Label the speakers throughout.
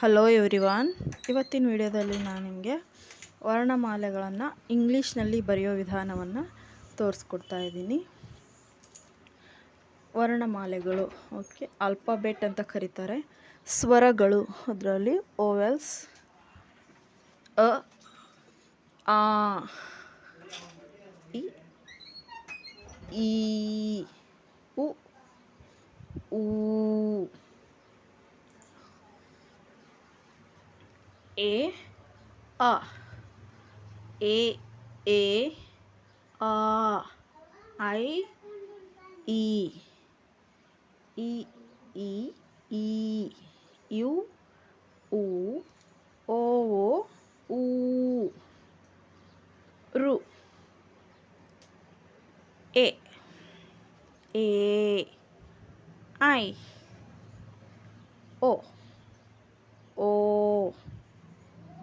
Speaker 1: Hello everyone ಇವತ್ತಿನ ವಿಡಿಯೋದಲ್ಲಿ ನಾನು ನಿಮಗೆ ವರ್ಣಮಾಲೆಗಳನ್ನು ಇಂಗ್ಲೀಷ್ನಲ್ಲಿ ಬರೆಯೋ ವಿಧಾನವನ್ನು ತೋರಿಸ್ಕೊಡ್ತಾ ಇದ್ದೀನಿ. ವರ್ಣಮಾಲೆಗಳು ಓಕೆ ಆಲ್ಫಾಬೆಟ್ ಅಂತ ಕರೀತಾರೆ. ಸ್ವರಗಳು, ಅದರಲ್ಲಿ ಓವೆಲ್ಸ್, ಅ, ಆ, ಇ ಈ ಉ, ಊ a a a a a i e e e e u u o o u ru a a i o o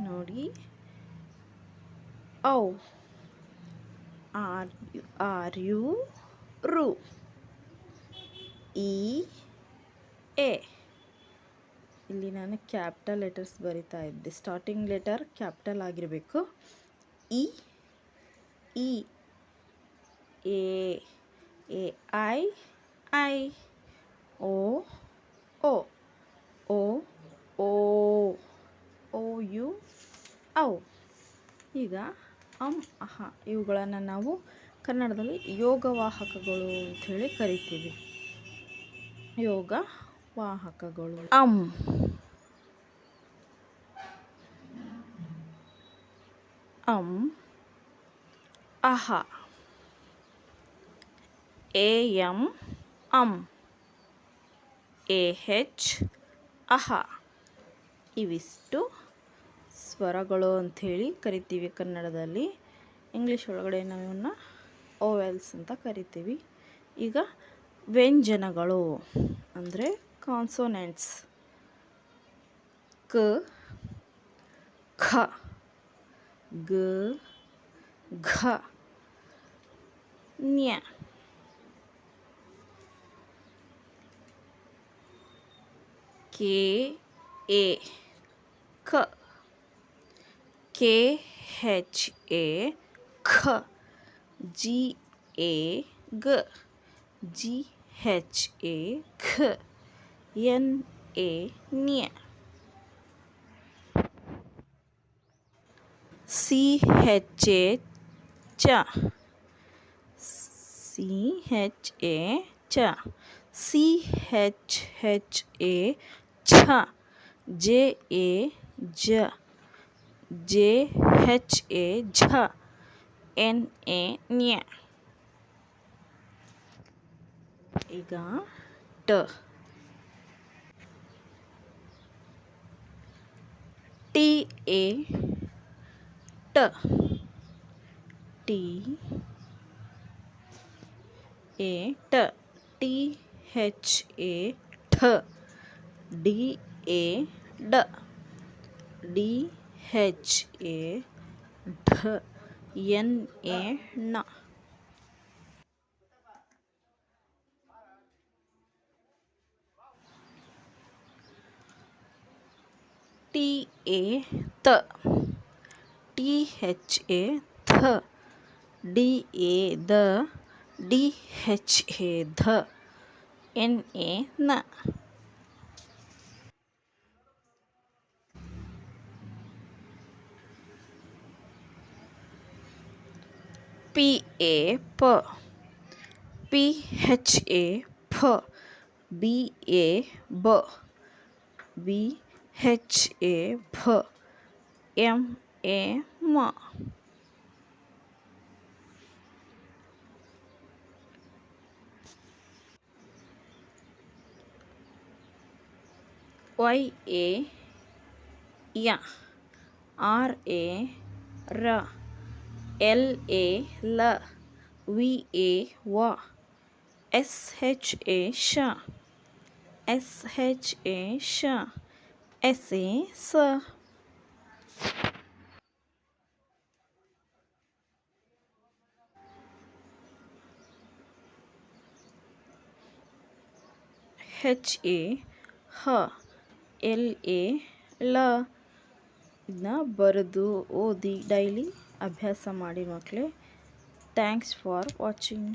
Speaker 1: ನೋಡಿ. ಔ, ಆರ್, ಯು ಆರ್, ಯು, ರು. E, A. ಇಲ್ಲಿ ನಾನು ಕ್ಯಾಪಿಟಲ್ ಲೆಟರ್ಸ್ ಬರಿತಾ ಇದ್ದೆ. ಸ್ಟಾರ್ಟಿಂಗ್ ಲೆಟರ್ ಕ್ಯಾಪಿಟಲ್ ಆಗಿರಬೇಕು. E E, A A, I I, O O O O O U ಔ ಈಗ ಅಂ, ಅಹ ಇವುಗಳನ್ನು ನಾವು ಕನ್ನಡದಲ್ಲಿ ಯೋಗವಾಹಕಗಳು ಅಂಥೇಳಿ ಕರಿತೀವಿ. ಯೋಗ ವಾಹಕಗಳು. ಅಂ. ಅಂ. ಅಹ. A M. Um. A H ಅಹ. ಇವಿಷ್ಟು ಸ್ವರಗಳು ಅಂಥೇಳಿ ಕರಿತೀವಿ ಕನ್ನಡದಲ್ಲಿ. ಇಂಗ್ಲೀಷ್ ಒಳಗಡೆ ನಾವು ಇವನ್ನ ಓವೆಲ್ಸ್ ಅಂತ ಕರಿತೀವಿ. ಈಗ ವ್ಯಂಜನಗಳು ಅಂದರೆ ಕಾನ್ಸೋನೆಂಟ್ಸ್. ಕ, ಖ, ಗ, ಘ, ನ್ಯ. ಕೆ, ಎ, ಕ. के एच ए ख जी ए ग जी एच ए ख N A new C H A च सी एच ए च सी एच एच ए छ जे ए ज J H A ಝ N A ನ್ಯ ಈಗ ಟ ಟಿ ಎ ಟ ಟಿ ಎ ಟ ಟಿ ಹೆಚ್ ಎ ಠ ಡಿ ಎ ಡ ಡಿ ಹೆಚ್ ಎ ಢ ಎನ್ ಎ ಣ ಟಿ ಎ ತ ಟಿ ಹೆಚ್ ಎ ಥ ಡಿ ಎ ದ ಡಿ ಹೆಚ್ ಎ ಧ ಎನ್ ಎ ನ पी ए प पी एच ए फ बी ए ब बी एच ए भ एम ए म वाई ए या आर ए र ಎಲ್ ಎ ಲ ವಿ ಎ ವ ಎಸ್ ಹೆಚ್ ಎ ಶ ಎಸ್ ಹೆಚ್ ಎ ಶ ಎಸ್ ಎ ಸ ಹೆಚ್ ಎ ಹ ಎಲ್ ಎ ಲ ಇದನ್ನ ಬರೆದು ಓದಿ ಡೈಲಿ. ಅಭ್ಯಾಸ ಮಾಡಿ ಮಕ್ಕಳೇ ಥ್ಯಾಂಕ್ಸ್ ಫಾರ್ ವಾಚಿಂಗ್